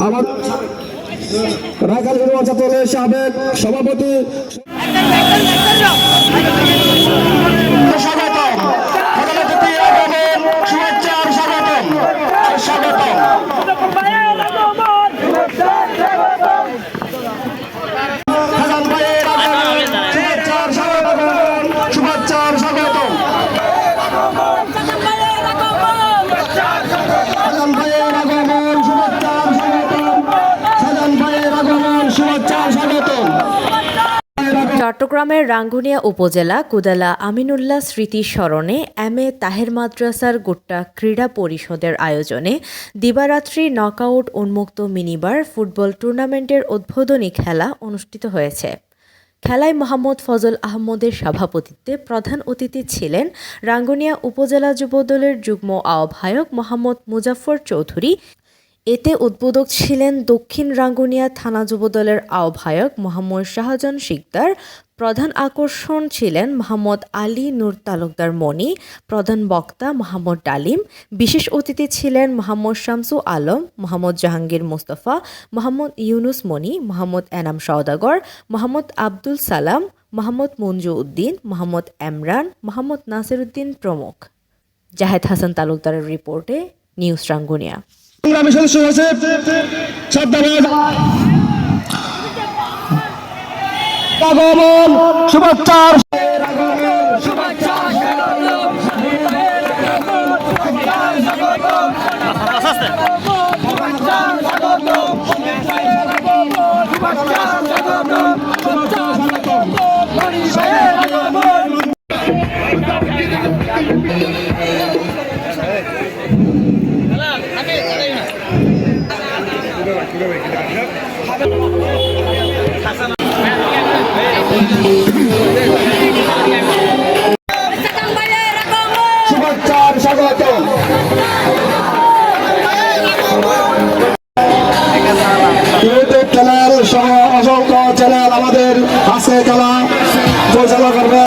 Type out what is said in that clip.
আমার রাখাল সাবেক সভাপতি চট্টগ্রামের রাঙ্গুনিয়া উপজেলা কুদালা আমিনুল্লাহ স্মৃতি স্মরণে এম এ তাহের মাদ্রাসার গোট্টা ক্রীড়া পরিষদের আয়োজনে দিবারাত্রি নকআউট উন্মুক্ত মিনিবার ফুটবল টুর্নামেন্টের উদ্বোধনী খেলা অনুষ্ঠিত হয়েছে। খেলায় মোহাম্মদ ফজল আহমদের সভাপতিত্বে প্রধান অতিথি ছিলেন রাঙ্গুনিয়া উপজেলা যুবদলের যুগ্ম আহ্বায়ক মোহাম্মদ মুজাফফর চৌধুরী এতে উদ্বোধক ছিলেন দক্ষিণ রাঙ্গুনিয়া থানা যুবদলের আহ্বায়ক মোহাম্মদ শাহজাহান শিকদার, প্রধান আকর্ষণ ছিলেন মোহাম্মদ আলী নূর তালুকদার মনি প্রধান বক্তা মোহাম্মদ ডালিম, বিশেষ অতিথি ছিলেন মোহাম্মদ শামসু আলম, মোহাম্মদ জাহাঙ্গীর মোস্তফা, মোহাম্মদ ইউনুস মনি মোহাম্মদ এনাম সওদাগর, মোহাম্মদ আব্দুল সালাম, মোহাম্মদ মঞ্জু উদ্দিন, মোহাম্মদ এমরান মোহাম্মদ নাসির উদ্দিন প্রমুখ। জাহেদ হাসান তালুকদারের রিপোর্টে, নিউজ রাঙ্গুনিয়া। সংগ্রামী সদস্য হয়েছে সাদ্দাবাদ আগমন শুভেচ্ছার। শুভেচ্ছা শুভেচ্ছার স্বাগত খেলার সহ অসংখ্য চ্যানেল আমাদের আজকে খেলা পরিচালনা করবে